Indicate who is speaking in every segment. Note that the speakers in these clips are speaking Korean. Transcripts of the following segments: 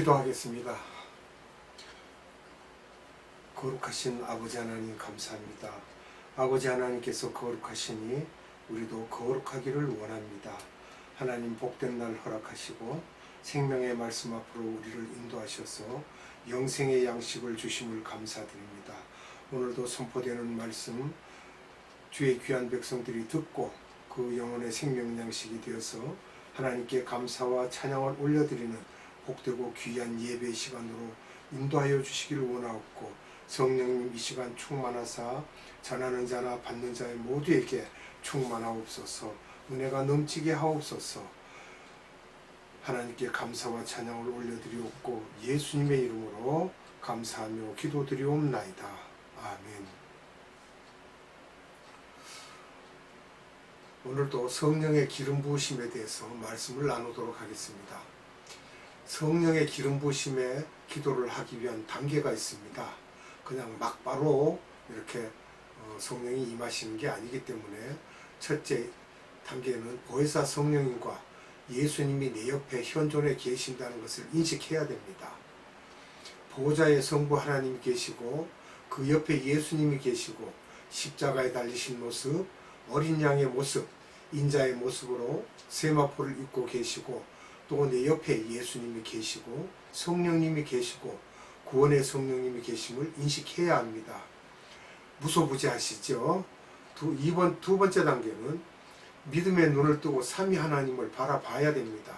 Speaker 1: 기도하겠습니다. 거룩하신 아버지 하나님 감사합니다. 아버지 하나님께서 거룩하시니 우리도 거룩하기를 원합니다. 하나님 복된 날 허락하시고 생명의 말씀 앞으로 우리를 인도하셔서 영생의 양식을 주심을 감사드립니다. 오늘도 선포되는 말씀 주의 귀한 백성들이 듣고 그 영혼의 생명 양식이 되어서 하나님께 감사와 찬양을 올려드리는 복되고 귀한 예배 시간으로 인도하여 주시기를 원하옵고 성령님 이 시간 충만하사 전하는 자나 받는 자의 모두에게 충만하옵소서 은혜가 넘치게 하옵소서 하나님께 감사와 찬양을 올려드리옵고 예수님의 이름으로 감사하며 기도드리옵나이다. 아멘. 오늘도 성령의 기름 부으심에 대해서 말씀을 나누도록 하겠습니다. 성령의 기름 부으심에 기도를 하기 위한 단계가 있습니다. 그냥 막바로 이렇게 어, 성령이 임하시는 게 아니기 때문에 첫째 단계는 보혜사 성령님과 예수님이 내 옆에 현존해 계신다는 것을 인식해야 됩니다. 보호자의 성부 하나님이 계시고 그 옆에 예수님이 계시고 십자가에 달리신 모습, 어린 양의 모습, 인자의 모습으로 세마포를 입고 계시고 또 내 옆에 예수님이 계시고 성령님이 계시고 구원의 성령님이 계심을 인식해야 합니다. 무소부지하시죠? 두, 이번 두 번째 단계는 믿음의 눈을 뜨고 삼위 하나님을 바라봐야 됩니다.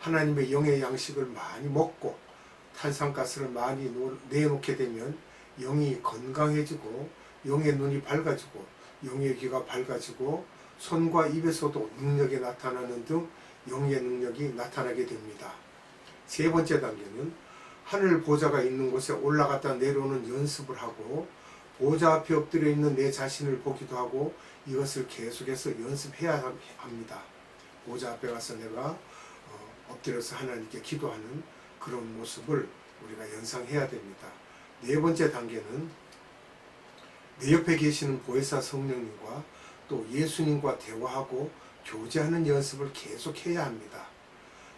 Speaker 1: 하나님의 영의 양식을 많이 먹고 탄산가스를 많이 내놓게 되면 영이 건강해지고 영의 눈이 밝아지고 영의 귀가 밝아지고 손과 입에서도 능력이 나타나는 등 영의 능력이 나타나게 됩니다. 세 번째 단계는 하늘 보좌가 있는 곳에 올라갔다 내려오는 연습을 하고 보좌 앞에 엎드려 있는 내 자신을 보기도 하고 이것을 계속해서 연습해야 합니다. 보좌 앞에 가서 내가 어, 엎드려서 하나님께 기도하는 그런 모습을 우리가 연상해야 됩니다. 네 번째 단계는 내 옆에 계시는 보혜사 성령님과 또 예수님과 대화하고 교제하는 연습을 계속해야 합니다.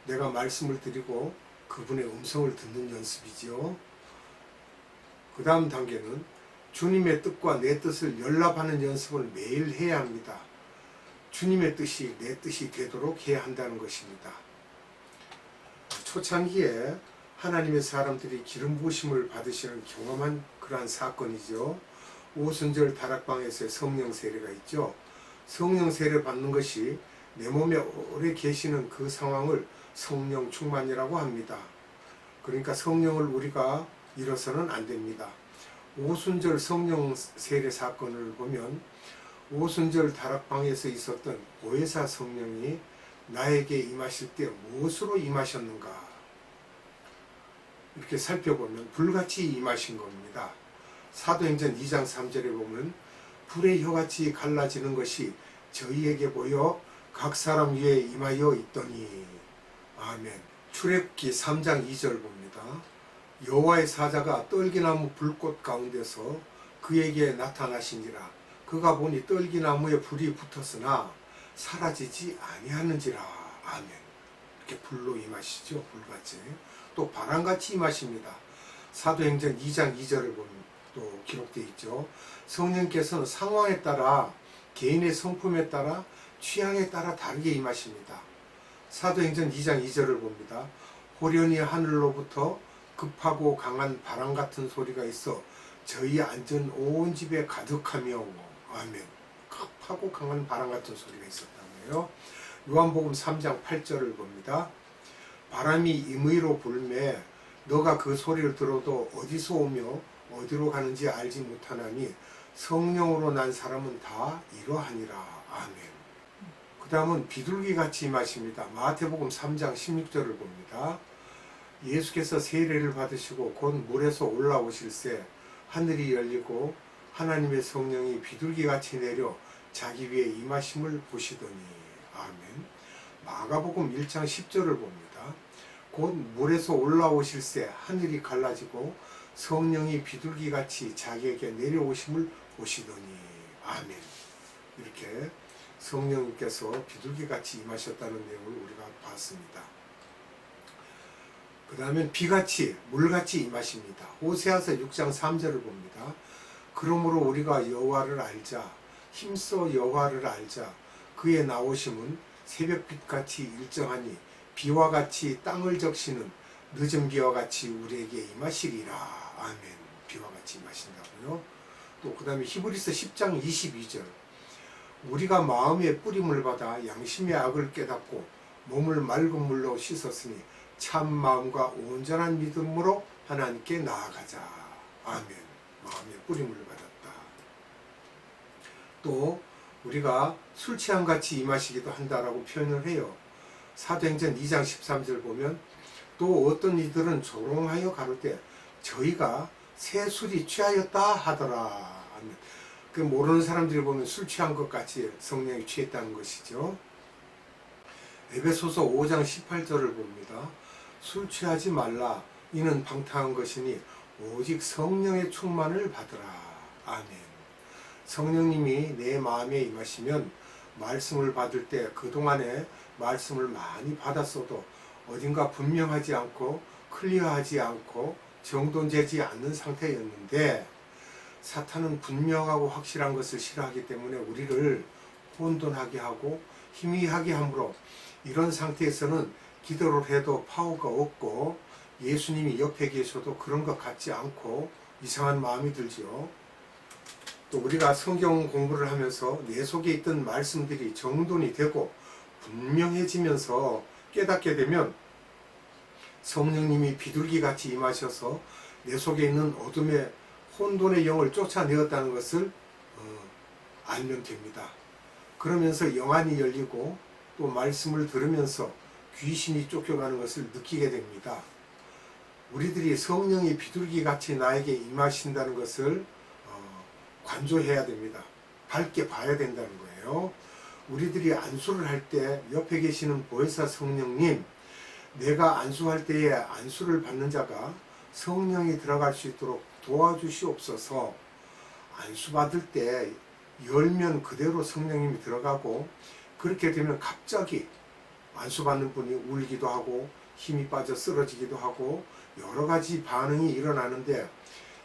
Speaker 1: 내가 말씀을 드리고 그분의 음성을 듣는 연습이지요. 그 다음 단계는 주님의 뜻과 내 뜻을 연합하는 연습을 매일 해야 합니다. 주님의 뜻이 내 뜻이 되도록 해야 한다는 것입니다. 초창기에 하나님의 사람들이 기름 부으심을 받으시는 경험한 그러한 사건이죠. 오순절 다락방에서의 성령 세례가 있죠. 성령 세례 받는 것이 내 몸에 오래 계시는 그 상황을 성령 충만이라고 합니다. 그러니까 성령을 우리가 잃어서는 안 됩니다. 오순절 성령 세례 사건을 보면 오순절 다락방에서 있었던 보혜사 성령이 나에게 임하실 때 무엇으로 임하셨는가 이렇게 살펴보면 불같이 임하신 겁니다. 사도행전 2장 3절에 보면 불의 혀같이 갈라지는 것이 저희에게 보여 각 사람 위에 임하여 있더니 아멘. 출애굽기 3장 2절 봅니다. 여호와의 사자가 떨기나무 불꽃 가운데서 그에게 나타나시니라. 그가 보니 떨기나무에 불이 붙었으나 사라지지 아니하는지라. 아멘. 이렇게 불로 임하시죠. 불같이. 또 바람같이 임하십니다. 사도행전 2장 2절을 보면 또 기록되어 있죠. 성령께서는 상황에 따라 개인의 성품에 따라 취향에 따라 다르게 임하십니다. 사도행전 2장 2절을 봅니다. 호련히 하늘로부터 급하고 강한 바람 같은 소리가 있어 저희 앉은 온 집에 가득하며 아멘. 급하고 강한 바람 같은 소리가 있었다고요. 요한복음 3장 8절을 봅니다. 바람이 임의로 불매 너가 그 소리를 들어도 어디서 오며 어디로 가는지 알지 못하나니 성령으로 난 사람은 다 이러하니라. 아멘. 그 다음은 비둘기 같이 임하십니다. 마태복음 3장 16절을 봅니다. 예수께서 세례를 받으시고 곧 물에서 올라오실새 하늘이 열리고 하나님의 성령이 비둘기 같이 내려 자기 위에 임하심을 보시더니 아멘. 마가복음 1장 10절을 봅니다. 곧 물에서 올라오실새 하늘이 갈라지고 성령이 비둘기 같이 자기에게 내려오심을 보시더니 아멘. 이렇게 성령님께서 비둘기 같이 임하셨다는 내용을 우리가 봤습니다. 그 다음에 비같이 물같이 임하십니다. 호세아서 6장 3절을 봅니다. 그러므로 우리가 여호와를 알자 힘써 여호와를 알자 그의 나오심은 새벽빛같이 일정하니 비와 같이 땅을 적시는 늦은 비와 같이 우리에게 임하시리라 아멘. 비와 같이 임하신다고요? 또 그 다음에 히브리서 10장 22절. 우리가 마음의 뿌림을 받아 양심의 악을 깨닫고 몸을 맑은 물로 씻었으니 참 마음과 온전한 믿음으로 하나님께 나아가자. 아멘. 마음의 뿌림을 받았다. 또 우리가 술 취한 같이 임하시기도 한다라고 표현을 해요. 사도행전 2장 13절 보면 또 어떤 이들은 조롱하여 때 저희가 새 술이 취하였다 하더라. 그 모르는 사람들이 보면 술 취한 것 같이 성령이 취했다는 것이죠. 에베소서 5장 18절을 봅니다. 술 취하지 말라. 이는 방탕한 것이니 오직 성령의 충만을 받으라. 아멘. 성령님이 내 마음에 임하시면 말씀을 받을 때 그동안에 말씀을 많이 받았어도 어딘가 분명하지 않고 클리어하지 않고 정돈되지 않는 상태였는데 사탄은 분명하고 확실한 것을 싫어하기 때문에 우리를 혼돈하게 하고 희미하게 함으로 이런 상태에서는 기도를 해도 파워가 없고 예수님이 옆에 계셔도 그런 것 같지 않고 이상한 마음이 들지요. 또 우리가 성경 공부를 하면서 내 속에 있던 말씀들이 정돈이 되고 분명해지면서 깨닫게 되면 성령님이 비둘기 같이 임하셔서 내 속에 있는 어둠의 혼돈의 영을 쫓아내었다는 것을 어, 알면 됩니다. 그러면서 영안이 열리고 또 말씀을 들으면서 귀신이 쫓겨가는 것을 느끼게 됩니다. 우리들이 성령이 비둘기 같이 나에게 임하신다는 것을 어, 관조해야 됩니다. 밝게 봐야 된다는 거예요. 우리들이 안수를 할 때 옆에 계시는 보혜사 성령님, 내가 안수할 때에 안수를 받는 자가 성령이 들어갈 수 있도록 도와주시옵소서. 안수 받을 때 열면 그대로 성령님이 들어가고 그렇게 되면 갑자기 안수 받는 분이 울기도 하고 힘이 빠져 쓰러지기도 하고 여러 가지 반응이 일어나는데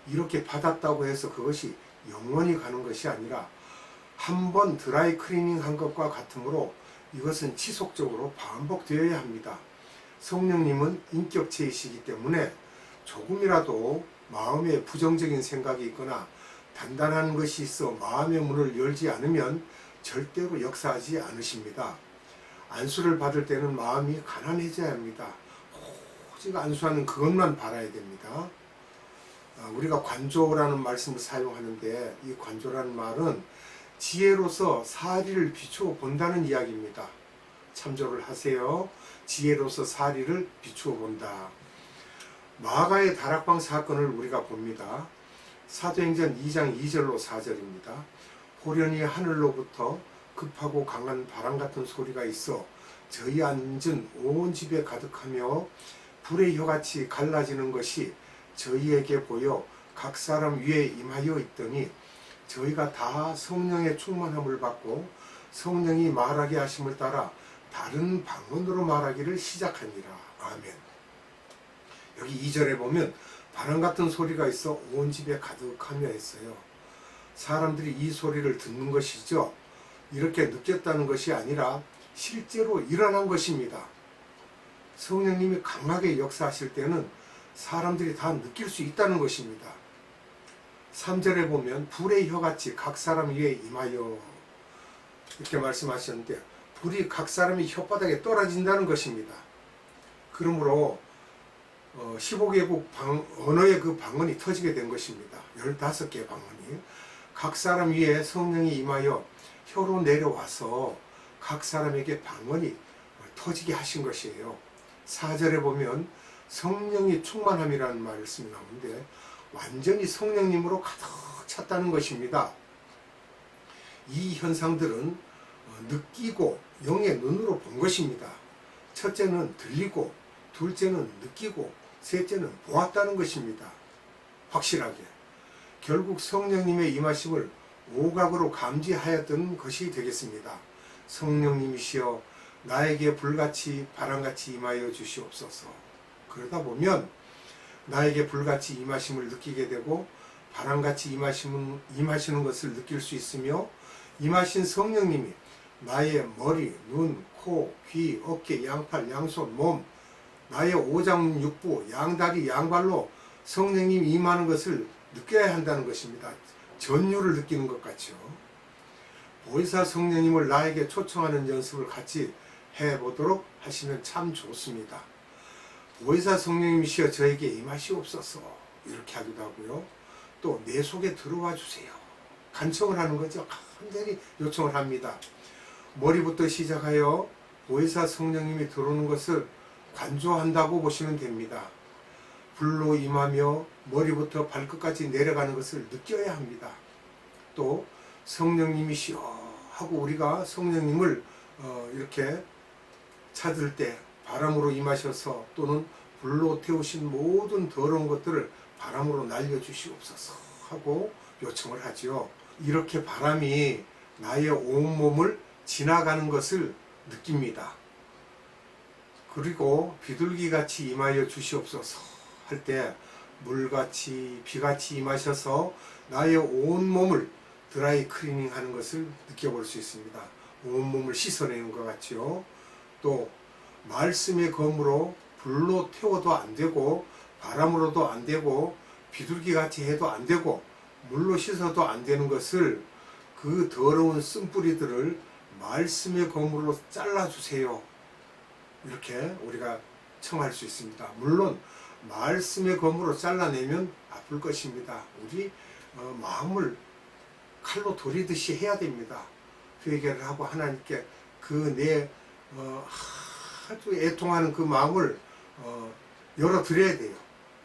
Speaker 1: 이렇게 받았다고 해서 그것이 영원히 가는 것이 아니라 한 번 드라이 클리닝 한 것과 같으므로 이것은 지속적으로 반복되어야 합니다. 성령님은 인격체이시기 때문에 조금이라도 마음에 부정적인 생각이 있거나 단단한 것이 있어 마음의 문을 열지 않으면 절대로 역사하지 않으십니다. 안수를 받을 때는 마음이 가난해져야 합니다. 오직 안수하는 그것만 바라야 됩니다. 아, 우리가 관조라는 말씀을 사용하는데 이 관조라는 말은 지혜로서 사리를 비추어 본다는 이야기입니다. 참조를 하세요. 지혜로서 사리를 비추어 본다. 마가의 다락방 사건을 우리가 봅니다. 사도행전 2장 2절로 4절입니다. 호련히 하늘로부터 급하고 강한 바람 같은 소리가 있어 저희 앉은 온 집에 가득하며 불의 혀같이 갈라지는 것이 저희에게 보여 각 사람 위에 임하여 있더니 저희가 다 성령의 충만함을 받고 성령이 말하게 하심을 따라 다른 방언으로 말하기를 시작하니라. 아멘. 여기 2절에 보면 바람 같은 소리가 있어 온 집에 가득하며 했어요. 사람들이 이 소리를 듣는 것이죠. 이렇게 느꼈다는 것이 아니라 실제로 일어난 것입니다. 성령님이 강하게 역사하실 때는 사람들이 다 느낄 수 있다는 것입니다. 3절에 보면 불의 혀같이 각 사람 위에 임하여 이렇게 말씀하셨는데 불이 각 사람이 혓바닥에 떨어진다는 것입니다. 그러므로 15개국 방, 언어의 그 방언이 터지게 된 것입니다. 15개 방언이. 각 사람 위에 성령이 임하여 혀로 내려와서 각 사람에게 방언이 터지게 하신 것이에요. 4절에 보면 성령이 충만함이라는 말씀이 나오는데 완전히 성령님으로 가득 찼다는 것입니다. 이 현상들은 느끼고 영의 눈으로 본 것입니다. 첫째는 들리고 둘째는 느끼고 셋째는 보았다는 것입니다. 확실하게. 결국 성령님의 임하심을 오각으로 감지하였던 것이 되겠습니다. 성령님이시여 나에게 불같이 바람같이 임하여 주시옵소서. 그러다 보면 나에게 불같이 임하심을 느끼게 되고 바람같이 임하시는, 것을 느낄 수 있으며 임하신 성령님이 나의 머리, 눈, 코, 귀, 어깨, 양팔, 양손, 몸, 나의 오장 육부, 양다리, 양발로 성령님 임하는 것을 느껴야 한다는 것입니다. 전율을 느끼는 것 같죠. 보이사 성령님을 나에게 초청하는 연습을 같이 해보도록 하시면 참 좋습니다. 보이사 성령님이시여 저에게 임하시옵소서 이렇게 하기도 하고요. 또 내 속에 들어와 주세요. 간청을 하는 거죠. 간절히 요청을 합니다. 머리부터 시작하여 보이사 성령님이 들어오는 것을 관조한다고 보시면 됩니다. 불로 임하며 머리부터 발끝까지 내려가는 것을 느껴야 합니다. 또 성령님이시여 하고 우리가 성령님을 어, 이렇게 찾을 때 바람으로 임하셔서 또는 불로 태우신 모든 더러운 것들을 바람으로 날려주시옵소서 하고 요청을 하지요. 이렇게 바람이 나의 온몸을 지나가는 것을 느낍니다. 그리고 비둘기 같이 임하여 주시옵소서 할 때 물같이 비같이 임하셔서 나의 온 몸을 드라이 클리닝 하는 것을 느껴볼 수 있습니다. 온 몸을 씻어내는 것 같죠. 또 말씀의 검으로 불로 태워도 안 되고 바람으로도 안 되고 비둘기 같이 해도 안 되고 물로 씻어도 안 되는 것을 그 더러운 쓴뿌리들을 말씀의 검으로 잘라 주세요. 이렇게 우리가 청할 수 있습니다. 물론 말씀의 검으로 잘라내면 아플 것입니다. 우리 어, 마음을 칼로 도리듯이 해야 됩니다. 회개를 하고 하나님께 그내 어, 아주 애통하는 그 마음을 어, 열어드려야 돼요.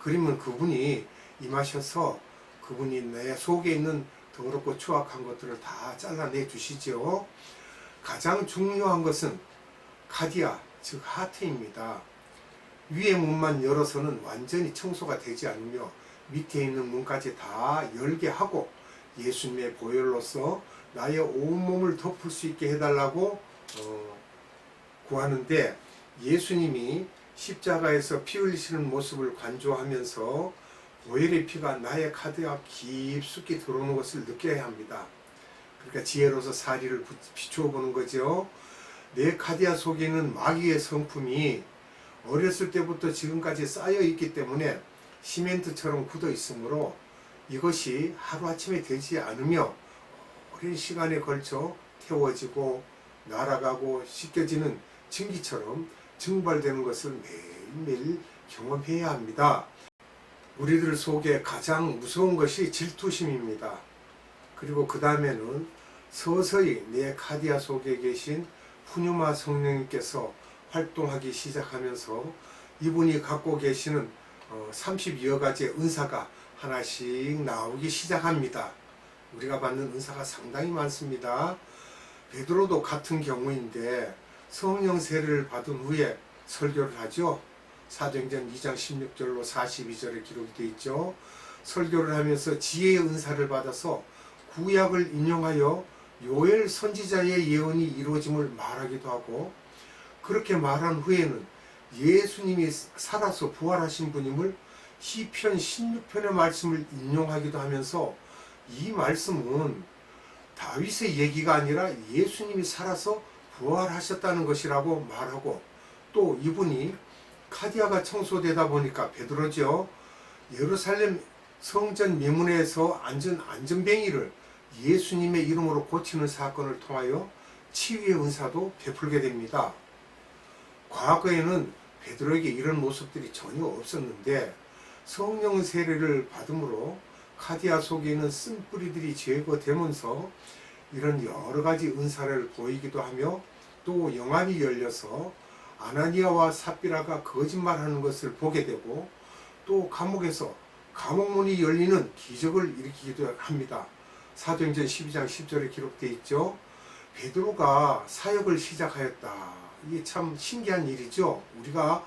Speaker 1: 그러면 그분이 임하셔서 그분이 내 속에 있는 더럽고 추악한 것들을 다 잘라내 주시죠. 가장 중요한 것은 카디아, 즉 하트입니다. 위의 문만 열어서는 완전히 청소가 되지 않으며 밑에 있는 문까지 다 열게 하고 예수님의 보혈로서 나의 온몸을 덮을 수 있게 해달라고 어, 구하는데 예수님이 십자가에서 피 흘리시는 모습을 관조하면서 보혈의 피가 나의 카드와 깊숙이 들어오는 것을 느껴야 합니다. 그러니까 지혜로서 사리를 비추어 보는 거죠. 내 카디아 속에 있는 마귀의 성품이 어렸을 때부터 지금까지 쌓여 있기 때문에 시멘트처럼 굳어 있으므로 이것이 하루아침에 되지 않으며 오랜 시간에 걸쳐 태워지고 날아가고 씻겨지는 증기처럼 증발되는 것을 매일매일 경험해야 합니다. 우리들 속에 가장 무서운 것이 질투심입니다. 그리고 그 다음에는 서서히 내 카디아 속에 계신 푸뉴마 성령님께서 활동하기 시작하면서 이분이 갖고 계시는 32여 가지의 은사가 하나씩 나오기 시작합니다. 우리가 받는 은사가 상당히 많습니다. 베드로도 같은 경우인데 성령 세례를 받은 후에 설교를 하죠. 사도행전 2장 16절로 42절에 기록이 되어 있죠. 설교를 하면서 지혜의 은사를 받아서 구약을 인용하여 요엘 선지자의 예언이 이루어짐을 말하기도 하고 그렇게 말한 후에는 예수님이 살아서 부활하신 분임을 시편 16편의 말씀을 인용하기도 하면서 이 말씀은 다윗의 얘기가 아니라 예수님이 살아서 부활하셨다는 것이라고 말하고 또 이분이 카디아가 청소되다 보니까 베드로죠. 예루살렘 성전 미문에서 앉은 안전뱅이를 예수님의 이름으로 고치는 사건을 통하여 치유의 은사도 베풀게 됩니다. 과거에는 베드로에게 이런 모습들이 전혀 없었는데 성령 세례를 받음으로 카디아 속에 있는 쓴 뿌리들이 제거되면서 이런 여러 가지 은사를 보이기도 하며 또 영안이 열려서 아나니아와 삽비라가 거짓말하는 것을 보게 되고 또 감옥에서 감옥문이 열리는 기적을 일으키기도 합니다. 사도행전 12장 10절에 기록되어 있죠. 베드로가 사역을 시작하였다. 이게 참 신기한 일이죠. 우리가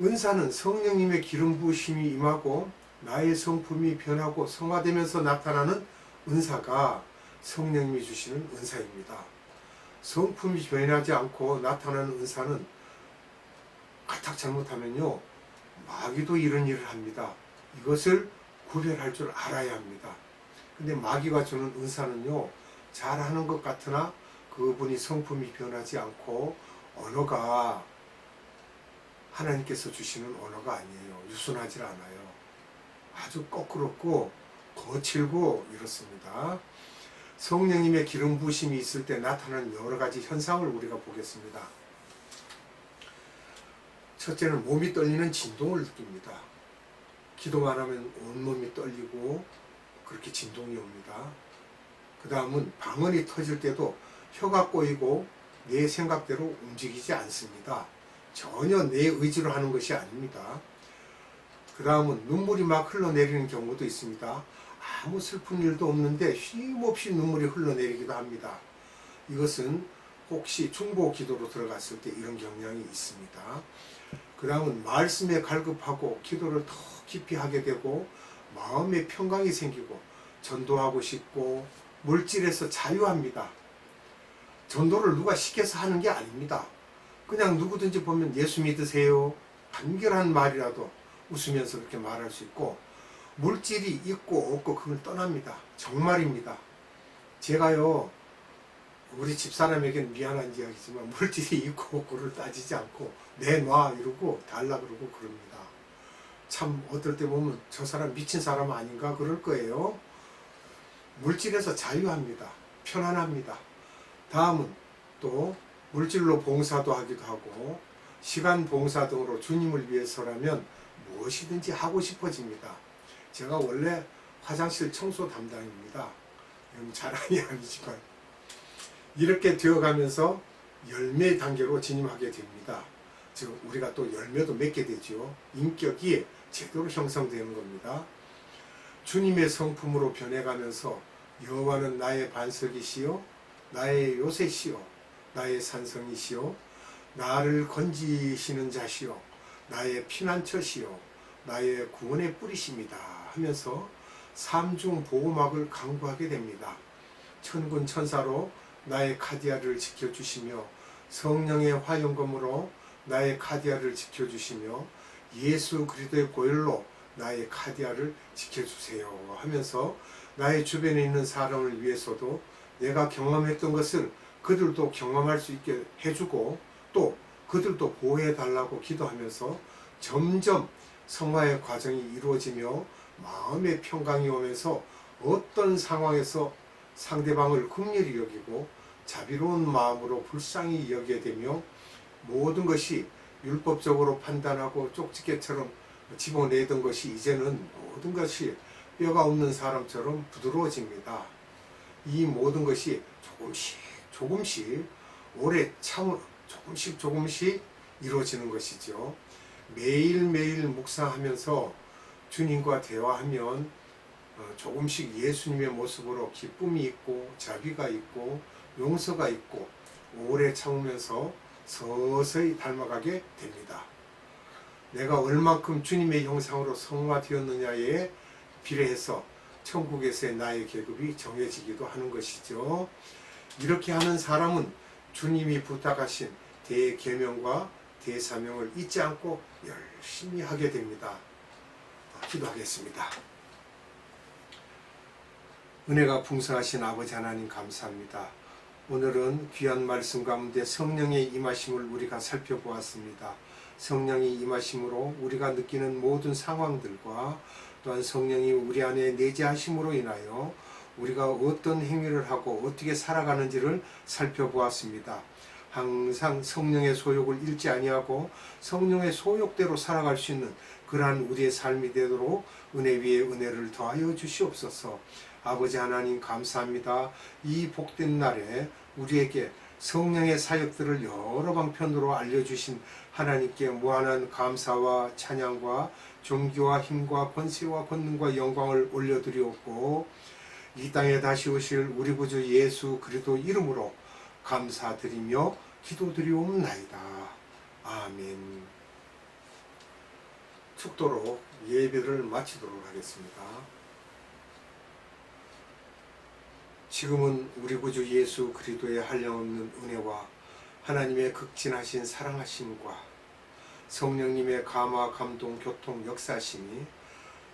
Speaker 1: 은사는 성령님의 기름 부으심이 임하고 나의 성품이 변하고 성화되면서 나타나는 은사가 성령님이 주시는 은사입니다. 성품이 변하지 않고 나타나는 은사는 까딱 잘못하면요 마귀도 이런 일을 합니다. 이것을 구별할 줄 알아야 합니다. 근데 마귀가 주는 은사는요, 잘하는 것 같으나 그분이 성품이 변하지 않고 언어가 하나님께서 주시는 언어가 아니에요. 유순하지 않아요. 아주 거꾸럽고 거칠고 이렇습니다. 성령님의 기름 부심이 있을 때 나타나는 여러 가지 현상을 우리가 보겠습니다. 첫째는 몸이 떨리는 진동을 느낍니다. 기도만 하면 온몸이 떨리고 그렇게 진동이 옵니다. 그 다음은 방언이 터질 때도 혀가 꼬이고 내 생각대로 움직이지 않습니다. 전혀 내 의지로 하는 것이 아닙니다. 그 다음은 눈물이 막 흘러내리는 경우도 있습니다. 아무 슬픈 일도 없는데 쉼없이 눈물이 흘러내리기도 합니다. 이것은 혹시 중보 기도로 들어갔을 때 이런 경향이 있습니다. 그 다음은 말씀에 갈급하고 기도를 더 깊이 하게 되고 마음의 평강이 생기고 전도하고 싶고 물질에서 자유합니다. 전도를 누가 시켜서 하는 게 아닙니다. 그냥 누구든지 보면 예수 믿으세요. 간결한 말이라도 웃으면서 그렇게 말할 수 있고 물질이 있고 없고 그걸 떠납니다. 정말입니다. 제가요 우리 집사람에게는 미안한 이야기지만 물질이 있고 없고를 따지지 않고 내놔 이러고 달라 그러고 그럽니다. 참 어떨 때 보면 저 사람 미친 사람 아닌가 그럴 거예요. 물질에서 자유합니다. 편안합니다. 다음은 또 물질로 봉사도 하기도 하고 시간 봉사 등으로 주님을 위해서라면 무엇이든지 하고 싶어집니다. 제가 원래 화장실 청소 담당입니다. 음, 자랑이 아니지만 이렇게 되어가면서 열매 단계로 진입하게 됩니다. 즉 우리가 또 열매도 맺게 되죠. 인격이 제대로 형성되는 겁니다. 주님의 성품으로 변해가면서 여호와는 나의 반석이시요 나의 요새시요 나의 산성이시요 나를 건지시는 자시요 나의 피난처시요 나의 구원의 뿌리십니다 하면서 삼중 보호막을 강구하게 됩니다. 천군 천사로 나의 카디아를 지켜주시며 성령의 화영검으로 나의 카디아를 지켜주시며 예수 그리스도의 보혈로 나의 카디아를 지켜주세요 하면서 나의 주변에 있는 사람을 위해서도 내가 경험했던 것을 그들도 경험할 수 있게 해주고 또 그들도 보호해 달라고 기도하면서 점점 성화의 과정이 이루어지며 마음의 평강이 오면서 어떤 상황에서 상대방을 긍휼히 여기고 자비로운 마음으로 불쌍히 여기게 되며 모든 것이 율법적으로 판단하고 쪽지게처럼 집어내던 것이 이제는 모든 것이 뼈가 없는 사람처럼 부드러워집니다. 이 모든 것이 조금씩 조금씩 오래 참 조금씩 조금씩 이루어지는 것이죠. 매일매일 묵상하면서 주님과 대화하면 어, 조금씩 예수님의 모습으로 기쁨이 있고 자비가 있고 용서가 있고 오래 참으면서 서서히 닮아가게 됩니다. 내가 얼만큼 주님의 형상으로 성화되었느냐에 비례해서 천국에서의 나의 계급이 정해지기도 하는 것이죠. 이렇게 하는 사람은 주님이 부탁하신 대계명과 대사명을 잊지 않고 열심히 하게 됩니다. 기도하겠습니다. 은혜가 풍성하신 아버지 하나님 감사합니다. 오늘은 귀한 말씀 가운데 성령의 임하심을 우리가 살펴보았습니다. 성령이 임하심으로 우리가 느끼는 모든 상황들과 또한 성령이 우리 안에 내재하심으로 인하여 우리가 어떤 행위를 하고 어떻게 살아가는지를 살펴보았습니다. 항상 성령의 소욕을 잃지 아니하고 성령의 소욕대로 살아갈 수 있는 그러한 우리의 삶이 되도록 은혜 위에 은혜를 더하여 주시옵소서. 아버지 하나님 감사합니다. 이 복된 날에 우리에게 성령의 사역들을 여러 방편으로 알려주신 하나님께 무한한 감사와 찬양과 존귀와 힘과 권세와 권능과 영광을 올려드리옵고 이 땅에 다시 오실 우리 구주 예수 그리스도 이름으로 감사드리며 기도드리옵나이다. 아멘. 축도로 예배를 마치도록 하겠습니다. 지금은 우리 구주 예수 그리스도의 한량없는 은혜와 하나님의 극진하신 사랑하심과 성령님의 감화 감동 교통 역사심이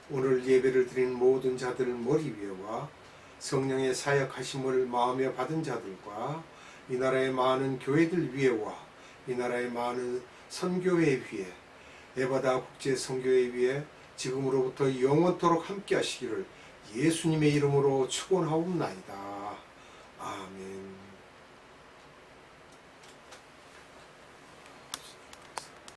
Speaker 1: 오늘 예배를 드린 모든 자들 머리 위에와 성령의 사역하심을 마음에 받은 자들과 이 나라의 많은 교회들 위에와 이 나라의 많은 선교회 위에 에바다 국제 선교회 위에 지금으로부터 영원토록 함께 하시기를 예수님의 이름으로 축원하옵나이다. 아멘.